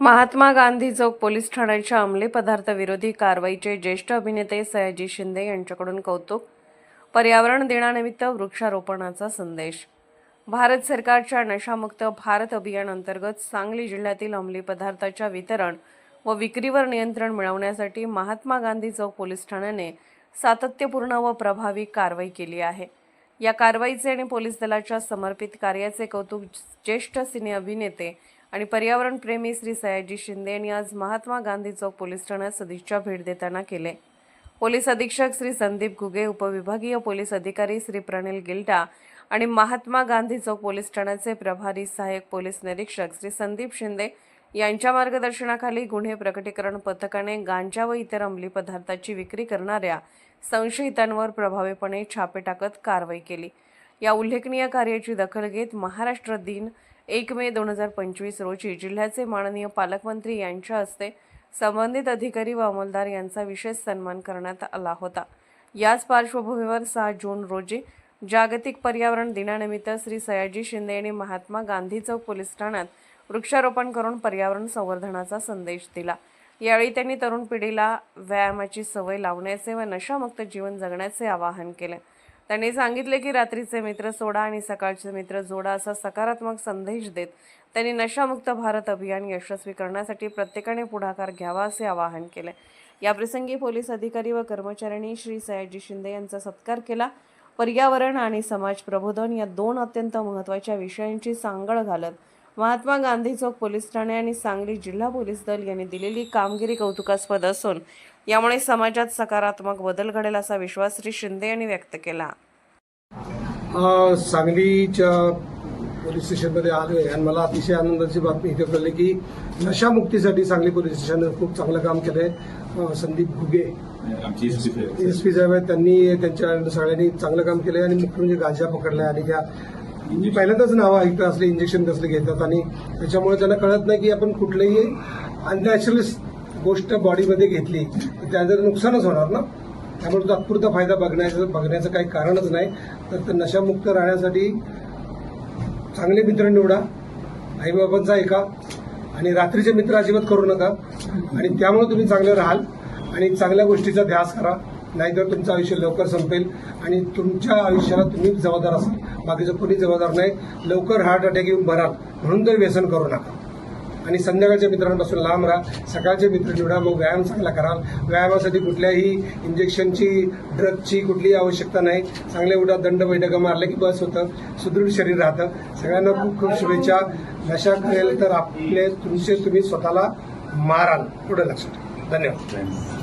महात्मा गांधी चौक police ठाण्याच्या अंमली पदार्थ विरोधी कारवाईचे ज्येष्ठ अभिनेते सयाजी शिंदे यांच्याकडून कौतुक पर्यावरण दिनानिमित्त वृक्षारोपणाचा संदेश. भारत सरकारच्या नशामुक्त भारत अभियान अंतर्गत सांगली जिल्ह्यातील अंमली पदार्थाच्या वितरण व विक्रीवर नियंत्रण मिळवण्यासाठी महात्मा गांधी चौक पोलीस ठाण्याने सातत्यपूर्ण व प्रभावी कारवाई केली आहे. या कारवाईचे आणि पोलीस दलाच्या समर्पित कार्याचे कौतुक ज्येष्ठ सिने अभिनेते आणि पर्यावरण प्रेमी श्री सयाजी शिंदे यांनी आज महात्मा गांधी चौक पोलीस ठाण्यात सदिच्छा भेट देताना केले. पोलीस अधीक्षक श्री संदीप घुगे उपविभागीय पोलीस अधिकारी श्री प्रणिल गिल्टा आणि महात्मा गांधी चौक पोलीस ठाण्याचे प्रभारी सहाय्यक पोलीस निरीक्षक श्री संदीप शिंदे यांच्या मार्गदर्शनाखाली गुन्हे प्रकटीकरण पथकाने गांजा व इतर अंमली पदार्थाची विक्री करणाऱ्या संशयितांवर प्रभावीपणे छापे टाकत कारवाई केली. या उल्लेखनीय कार्याची दखल घेत महाराष्ट्र दिन एक मे दोन हजार पंचवीस रोजी जिल्ह्याचे माननीय पालकमंत्री यांच्या हस्ते संबंधित अधिकारी व अंमलदार यांचा विशेष सन्मान करण्यात आला होता. याच पार्श्वभूमीवर सहा जून रोजी जागतिक पर्यावरण दिनानिमित्त श्री सयाजी शिंदे यांनी महात्मा गांधी चौक पोलीस ठाण्यात वृक्षारोपण करून पर्यावरण संवर्धनाचा संदेश दिला. यावेळी त्यांनी तरुण पिढीला व्यायामाची सवय लावण्याचे व नशामुक्त जीवन जगण्याचे आवाहन केले. त्यांनी सांगितले की रात्रीचे मित्र सोडा आणि सकाळचे मित्र जोडा असा सकारात्मक संदेश देत त्यांनी नशामुक्त भारत अभियान यशस्वी करण्यासाठी प्रत्येकाने पुढाकार घ्यावा असे आवाहन केले. याप्रसंगी पोलीस अधिकारी व कर्मचाऱ्यांनी श्री सयाजी शिंदे यांचा सत्कार केला. पर्यावरण आणि समाज प्रबोधन या दोन अत्यंत महत्त्वाच्या विषयांची सांगड घालत महात्मा गांधी चौक पोलीस ठाणे आणि सांगली जिल्हा पोलीस दल यांनी दिलेली कामगिरी कौतुकास्पद असून यामुळे समाजात सकारात्मक बदल घडेल असा विश्वास श्री शिंदे यांनी व्यक्त केला. सांगलीच्या पोलीस स्टेशनमध्ये आलो आहे आणि मला अतिशय आनंदाची बातमी इथे कळली की नशामुक्तीसाठी सांगली पोलीस स्टेशनने खूप चांगलं काम केलंय. संदीप घुगे एस पी साहेब आहेत त्यांनी त्यांच्या सगळ्यांनी चांगलं काम केलंय आणि मुख्य म्हणजे गांजा पकडलाय आणि त्या मी पहिल्यांदाच नावं ऐकत असले इंजेक्शन कसले घेतात आणि त्याच्यामुळे त्यांना कळत नाही की आपण कुठलंही अननॅचरल गोष्ट बॉडीमध्ये घेतली तर त्याचं नुकसानच होणार ना? त्यामुळे तात्पुरता फायदा बघण्याचं बघण्याचं काही कारणच नाही. तर ते नशामुक्त राहण्यासाठी चांगले मित्र निवडा. आईबाबांचा ऐका आणि रात्रीचे मित्र अजिबात करू नका. आणि त्यामुळे तुम्ही चांगले राहाल आणि चांगल्या गोष्टीचा ध्यास करा. नाहीतर तुमचं आयुष्य लवकर संपेल आणि तुमच्या आयुष्याला तुम्ही जबाबदार असाल. बाकीचं कोणी जबाबदार नाही. लवकर हार्ट अटॅक येऊन भराल म्हणून तर व्यसन करू नका. आणि संध्याकाळच्या मित्रांपासून लांब राहा. सकाळचे मित्र निवडा. मग व्यायाम चांगला कराल. व्यायामासाठी कुठल्याही इंजेक्शनची ड्रगची कुठलीही आवश्यकता नाही. चांगल्या उठा दंड बैठका मारल्या की बस होतं. सुदृढ शरीर राहतं. सगळ्यांना खूप खूप शुभेच्छा. नशा करेल तर आपले तुमचे तुम्ही स्वतःला माराल. पुढे लक्षात धन्यवाद.